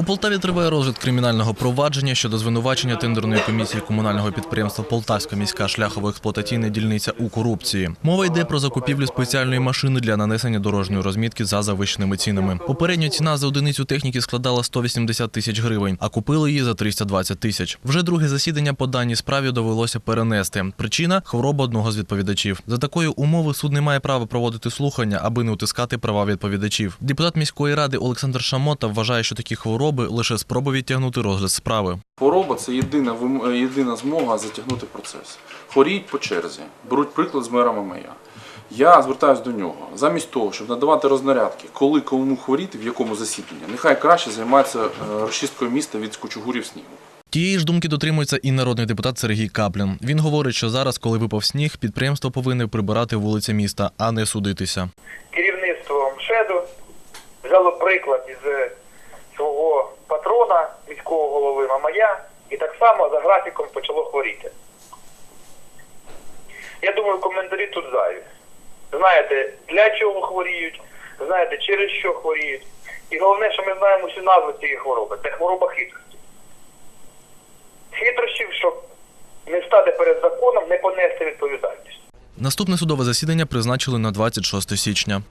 У Полтаві триває розгляд кримінального провадження щодо звинувачення тендерної комісії комунального підприємства Полтавська міська шляхово-експлуатаційна дільниця у корупції. Мова йде про закупівлю спеціальної машини для нанесення дорожньої розмітки за завищеними цінами. Попередня ціна за одиницю техніки складала 180 тисяч гривень, а купили її за 320 тисяч. Вже друге засідання по даній справі довелося перенести. Причина хвороба одного з відповідачів. За такої умови суд не має права проводити слухання, аби не утискати права відповідачів. Депутат міської ради Олександр Шамота вважає, що такі хвороби лише спроба відтягнути розгляд справи. Хвороба це єдина е, єдина змога затягнути процес. Хворіють по черзі. Беруть приклад з мера Мамея. Я звертаюся до нього. Замість того, щоб надавати рознарядки, коли кому хворіти, в якому засіданні, нехай краще займається е, розчисткою міста від кучугурів снігу. Тієї ж думки дотримується і народний депутат Сергій Каплін. Він говорить, що зараз, коли випав сніг, підприємство повинне прибирати вулиці міста, а не судитися. керівництво МШЕДу взяло приклад із свого патрона, міського голови Мамая, і так само за графіком почало хворіти. Я думаю, коментарі тут зайві. Знаєте, для чого хворіють, знаєте, через що хворіють. І головне, що ми знаємо всю назву цієї хвороби. Це хвороба хитрості. Хитрощів, щоб не стати перед законом, не понести відповідальність. Наступне судове засідання призначили на 26 січня.